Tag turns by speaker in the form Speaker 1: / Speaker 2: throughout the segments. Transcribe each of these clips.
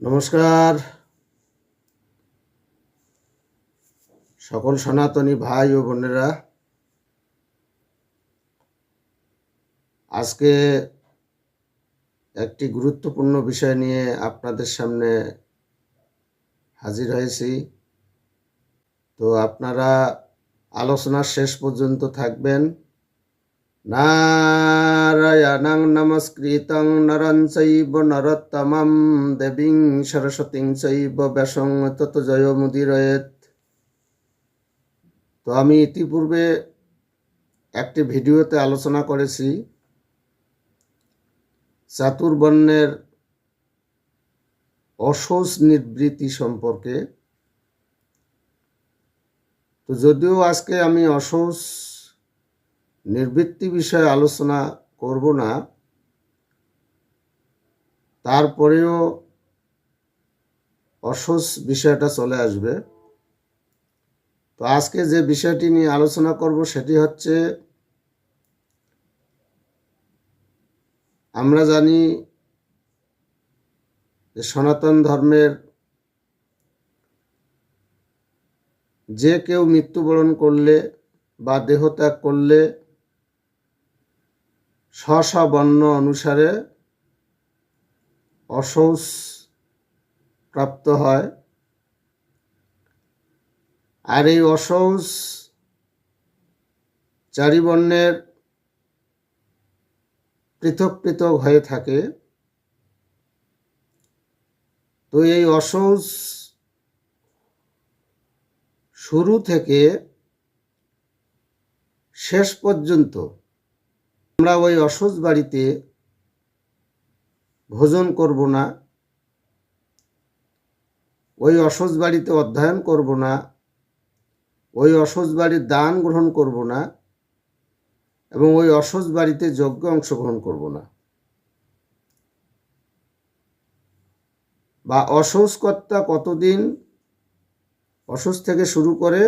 Speaker 1: নমস্কার। সকল সনাতনী ভাই ও বোনেরা, আজকে একটি গুরুত্বপূর্ণ বিষয় নিয়ে আপনাদের সামনে হাজির হয়েছি। তো আপনারা আলোচনার শেষ পর্যন্ত থাকবেন। নারায়ণং নমস্কৃতং নরং চৈব নরোত্তমং দেবীং সরস্বতীং চৈব ব্যাসং তত জয় মুদিরয়েত তো আমি ইতিপূর্বে একটি ভিডিওতে আলোচনা করেছি, চাতুর্বর্ণের অসোজ নিবৃত্তি সম্পর্কে। তো যদিও আজকে আমি অসৌস নিবৃত্তি বিষয়ে আলোচনা করব না তারপরেও অসহজ বিষয়টা চলে আসবে। তো আজকে যে বিষয়টি নিয়ে আলোচনা করব সেটি হচ্ছে, আমরা জানি যে সনাতন ধর্মের যে কেউ মৃত্যুবরণ করলে বা দেহত্যাগ করলে স্ব বর্ণ অনুসারে অসৌস প্রাপ্ত হয়। আর এই অসৌস চারি বর্ণের পৃথক পৃথক হয়ে থাকে। তো এই অসৌস শুরু থেকে শেষ পর্যন্ত আমরা ওই অসহজ বাড়িতে ভোজন করব না, ওই অসহজ বাড়িতে অধ্যয়ন করব না, ওই অসহজ বাড়ির দান গ্রহণ করব না এবং ওই অসহজ বাড়িতে যজ্ঞ অংশগ্রহণ করব না। বা অসহজকর্তা কতদিন অসহজ থেকে শুরু করে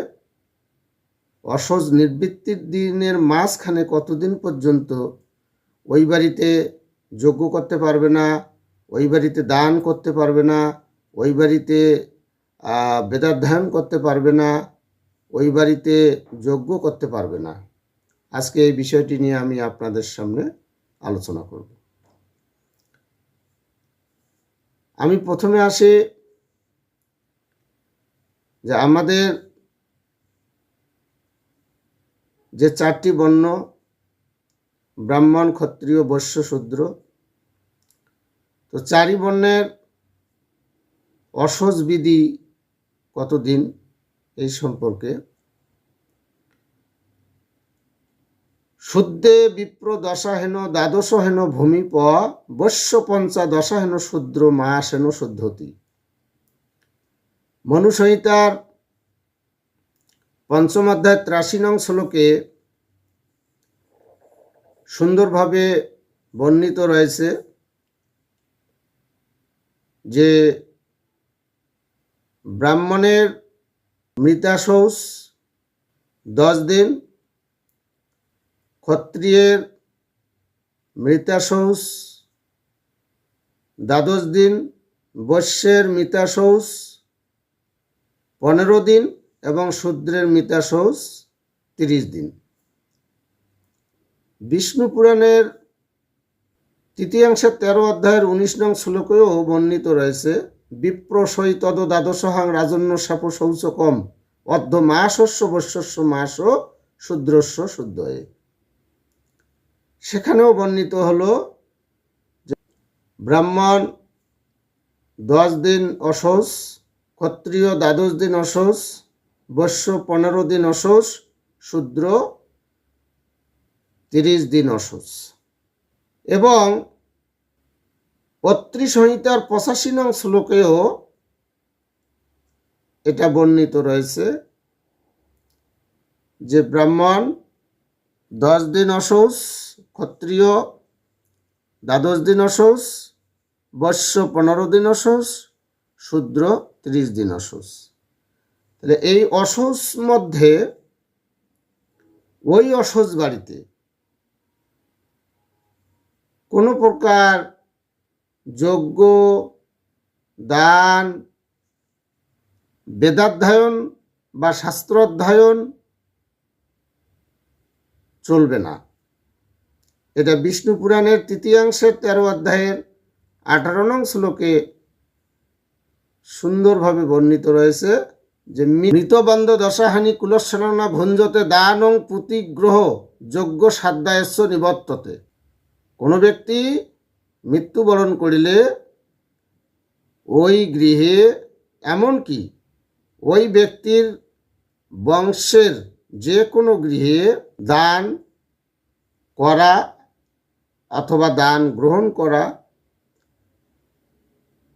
Speaker 1: অসহজ নিবৃত্তির দিনের মাঝখানে কতদিন পর্যন্ত ওই বাড়িতে যজ্ঞ করতে পারবে না, ওই বাড়িতে দান করতে পারবে না, ওই বাড়িতে বেদাধ্যয়ন করতে পারবে না, ওই বাড়িতে যজ্ঞ করতে পারবে না। আজকে এই বিষয়টি নিয়ে আমি আপনাদের সামনে আলোচনা করব। আমি প্রথমে আসি যে আমাদের যে চারটি বর্ণ ব্রাহ্মণ, ক্ষত্রিয়, বৈশ্য, শূদ্র। তো চারি বর্ণের অসহজ বিধি কতদিন এই সম্পর্কে? শুদ্ধে বিপ্র দশাহেন দ্বাদশ হেন, ভূমি প, বৈশ্য পঞ্চা দশাহেন শূদ্র মাসেন শুদ্ধতি। মনুসংহিতার পঞ্চম অধ্যায় ত্রাশি নং শ্লোকে সুন্দরভাবে বর্ণিত রয়েছে যে ব্রাহ্মণের মৃতাশৌস দশ দিন, ক্ষত্রিয়ের মৃতাশৌস দ্বাদশ দিন, বৈশ্যের মৃতাশৌস পনেরো দিন এবং শূদ্রের মৃতাশৌস তিরিশ দিন। বিষ্ণু পুরাণের তৃতীয়াংশের তেরো অধ্যায়ের উনিশ নং শ্লোকেও বর্ণিত রয়েছে বিপ্রসই তদ দ্বাদশহাং রাজন্য সাপ শৌচকম অর্ধ মাসস্য বৈশ্যস্য মাস শূদ্রস্য শুদ্ধয়ে। সেখানেও বর্ণিত হল ব্রাহ্মণ দশ দিন অসৌস ক্ষত্রিয় দ্বাদশ দিন অসৌস বৈশ্য পনেরো দিন অসৌস শূদ্র তিরিশ দিন অসৌস। এবং পত্রী সংহিতার পঁচাশি নং শ্লোকেও এটা বর্ণিত রয়েছে যে ব্রাহ্মণ, দশ দিন অসৌস, ক্ষত্রিয়, দ্বাদশ দিন অসৌস বৈশ্য পনেরো দিন অসৌস, শূদ্র ত্রিশ দিন অসৌস। তাহলে এই অসৌস মধ্যে ওই অসহজ বাড়িতে কোনো প্রকার যজ্ঞ দান, বেদাধ্যয়ন বা শাস্ত্রাধ্যয়ন চলবে না। এটা বিষ্ণু পুরাণের তৃতীয়াংশের তেরো অধ্যায়ের আঠারো নং শ্লোকে সুন্দরভাবে বর্ণিত রয়েছে যে মৃতবন্ধ দশাহানি কুলস্বরণা ভঞ্জতে দানং পুতিগ্রহ যোগ্য সাধ্যায়স্য নিবর্ততে। কোনো ব্যক্তি মৃত্যুবরণ করিলে ওই গৃহে, এমনকি ওই ব্যক্তির বংশের যে কোনো গৃহে দান করা অথবা দান গ্রহণ করা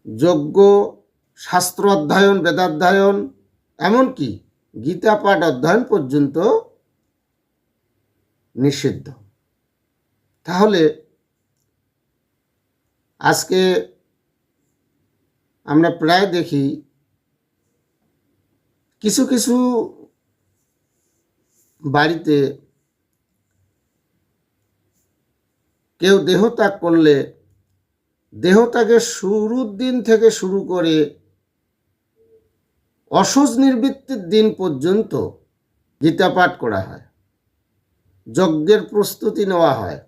Speaker 1: যোগ্য শাস্ত্র অধ্যয়ন, বেদাধ্যয়ন, এমনকি গীতা পাঠ অধ্যয়ন পর্যন্ত নিষিদ্ধ। তাহলে আজকে আমরা প্রায় দেখি কিছু কিছু বাড়িতে কেউ দেহত্যাগ করলে দেহত্যাগের শুরুর দিন থেকে শুরু করে অসহজ নির্বৃত্তির দিন পর্যন্ত গীতা পাঠ করা হয়, যজ্ঞের প্রস্তুতি নেওয়া হয়।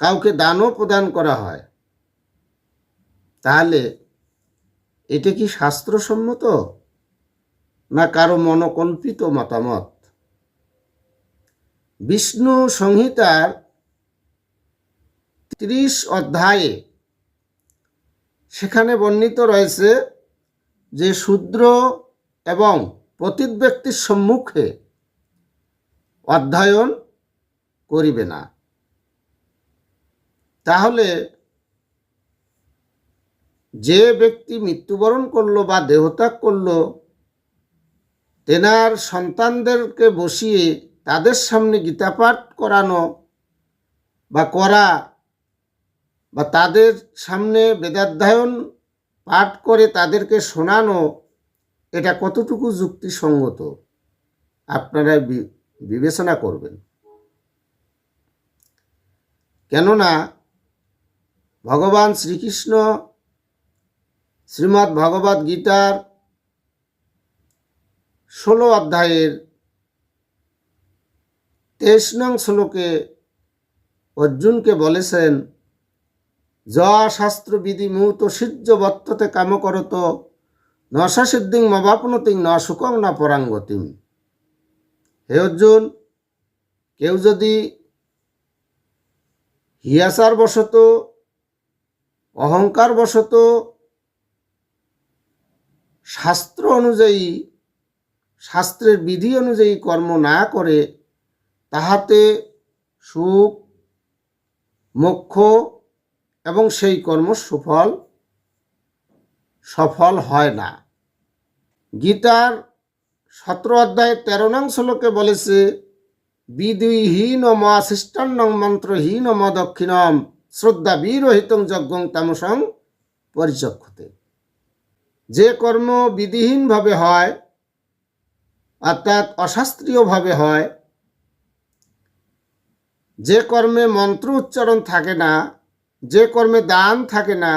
Speaker 1: কাউকে দানও প্রদান করা হয়। তাহলে এটা কি শাস্ত্রসম্মত? না কারও মনকল্পিত মতামত? বিষ্ণু সংহিতার ত্রিশ অধ্যায়ে সেখানে বর্ণিত রয়েছে যে শূদ্র এবং পতিত ব্যক্তির সম্মুখে অধ্যয়ন করিবে না। তাহলে যে ব্যক্তি মৃত্যুবরণ করল বা দেহত্যাগ করল, তেনার সন্তানদেরকে বসিয়ে তাদের সামনে গীতাপাঠ করানো বা করা বা তাদের সামনে বেদাধ্যায়ন পাঠ করে তাদেরকে শোনানো, এটা কতটুকু যুক্তিসঙ্গত? আপনারা বিবেচনা করবেন। কেননা ভগবান শ্রীকৃষ্ণ, শ্রীমদ্ ভগবদ গীতার ষোলো অধ্যায়ের তেইশ নং শ্লোকে অর্জুনকে বলেছেন য শাস্ত্র বিধি মুহূর্ত সিদ্ধ বর্ততে কাম করত নশা সিদ্ধিং মবাপনতিং ন সুকং না পরাঙ্গতিম। হে অর্জুন, কেউ যদি হিয়াসার বশত অহংকার বশত শাস্ত্র অনুযায়ী, শাস্ত্রের বিধি অনুযায়ী কর্ম না করে তাহাতে সুখ, মোক্ষ এবং সেই কর্ম সুফল, সফল হয় না। গীতার সতেরো অধ্যায় তেরো নং শ্লোকে বলেছে বিদুইহীন মা শিষ্টান্নং মন্ত্রহীন ম দক্ষিণম। শ্রদ্ধা বীরহিতং যজ্ঞং তামসং পরিচক্ষতে। যে কর্ম বিধিহীনভাবে হয়, অর্থাৎ অশাস্ত্রীয়ভাবে হয়, যে কর্মে মন্ত্র উচ্চারণ থাকে না, যে কর্মে দান থাকে না,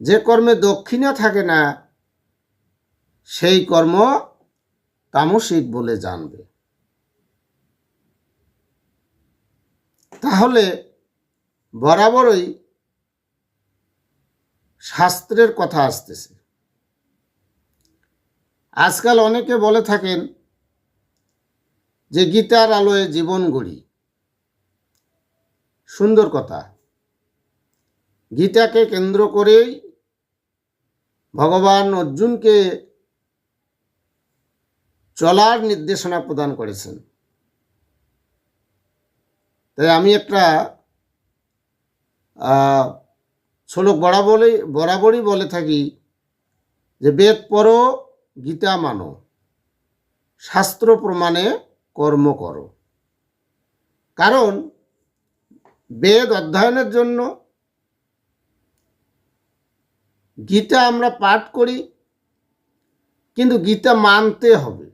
Speaker 1: যে কর্মে দক্ষিণা থাকে না, সেই কর্ম তামসিক বলে জানবে। তাহলে বরাবরই শাস্ত্রের কথা আসতেছে। আজকাল অনেকে বলে থাকেন যে গীতার আলোয় জীবন গড়ি। সুন্দর কথা। গীতাকে কেন্দ্র করেই ভগবান অর্জুনকে চলার নির্দেশনা প্রদান করেছেন। তাই আমি একটা শ্লোক বরাবরই বরাবরই বলে থাকি যে বেদ পড়ো, গীতা মানো, শাস্ত্র প্রমাণে কর্ম করো। কারণ বেদ অধ্যয়নের জন্য গীতা আমরা পাঠ করি, কিন্তু গীতা মানতে হবে।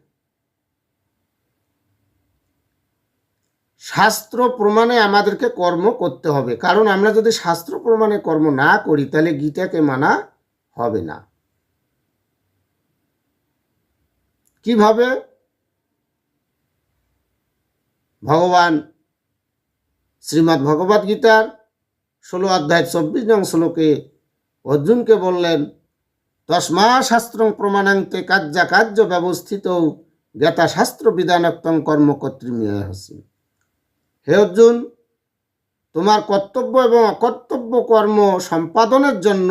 Speaker 1: শাস্ত্র প্রমাণে আমাদেরকে কর্ম করতে হবে। কারণ আমরা যদি শাস্ত্র প্রমাণে কর্ম না করি, তাহলে গীতাকে মানা হবে না। কীভাবে? ভগবান, শ্রীমদ্ ভগবদ গীতার ষোলো অধ্যায় চব্বিশ নং শ্লোকে অর্জুনকে বললেন, তসমা শাস্ত্র প্রমাণাঙ্কে কার্যা কার্য ব্যবস্থিত জ্ঞাতা শাস্ত্র বিধানক্তং কর্মকর্তৃমীয় হসি হে অর্জুন, তোমার কর্তব্য এবং অকর্তব্য কর্ম সম্পাদনের জন্য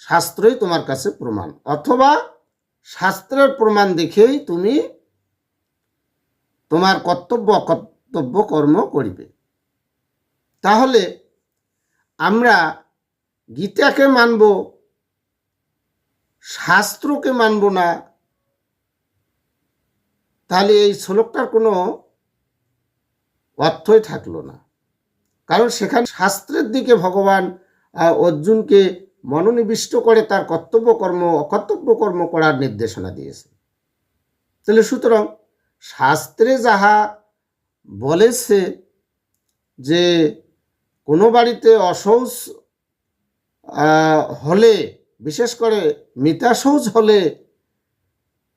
Speaker 1: শাস্ত্রই তোমার কাছে প্রমাণ। অথবা শাস্ত্রের প্রমাণ দেখেই তুমি তোমার কর্তব্য, অকর্তব্য কর্ম করিবে। তাহলে আমরা গীতাকে মানব, শাস্ত্রকে মানব না। তাহলে এই শ্লোকটার কোনো অর্থই থাকল না। কারণ সেখানে শাস্ত্রের দিকে ভগবান অর্জুনকে মনোনিবিষ্ট করে তার কর্তব্য কর্ম অকর্তব্য কর্ম করার নির্দেশনা দিয়েছে তাহলে সুতরাং শাস্ত্রে যাহা বলেছে যে কোনো বাড়িতে অসৌচ হলে, বিশেষ করে মিতাশৌচ হলে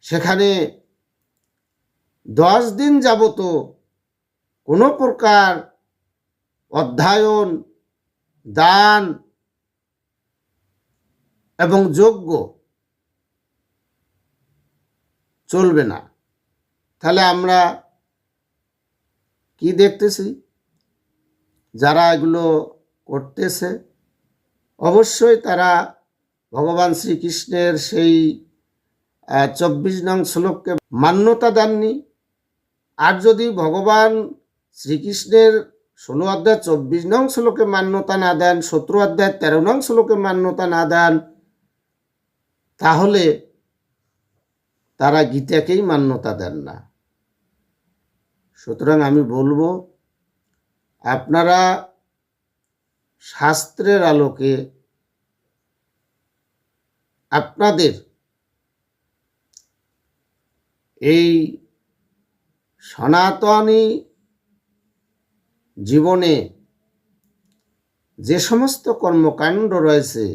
Speaker 1: সেখানে দশ দিন যাবত কোনো প্রকার অধ্যয়ন, দান এবং যোগ্য চলবে না। তাহলে আমরা কি দেখতেছি? যারা এগুলো করতেছে, অবশ্যই তারা ভগবান শ্রীকৃষ্ণের সেই চব্বিশ নং শ্লোককে মান্যতা দেননি। আর যদি ভগবান শ্রীকৃষ্ণের ষোলো অধ্যায় চব্বিশ নং শ্লোকে মান্যতা না দেন, সতেরো অধ্যায় তেরো নং শ্লোকে মান্যতা না দেন, তাহলে তারা গীতাকেই মান্যতা দেন না। সুতরাং আমি বলব, আপনারা শাস্ত্রের আলোকে আপনাদের এই সনাতনী জীবনে যে সমস্ত কর্মকাণ্ড রয়েছে,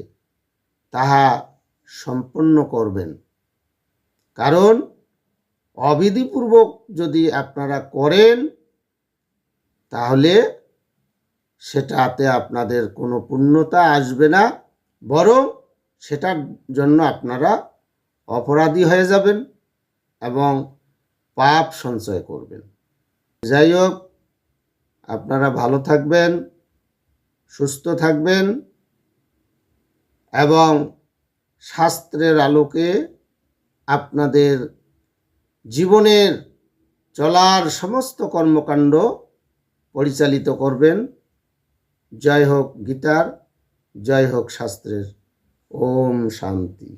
Speaker 1: তাহা সম্পন্ন করবেন। কারণ অবিধিপূর্বক যদি আপনারা করেন, তাহলে সেটাতে আপনাদের কোনো পূর্ণতা আসবে না, বরং সেটার জন্য আপনারা অপরাধী হয়ে যাবেন এবং পাপ সঞ্চয় করবেন। যাই হোক আপনারা ভালো থাকবেন, সুস্থ থাকবেন এবং শাস্ত্রের আলোকে আপনাদের জীবনের চলার সমস্ত কর্মকাণ্ড পরিচালিত করবেন। জয় হোক গীতার, জয় হোক শাস্ত্রের। ওম শান্তি।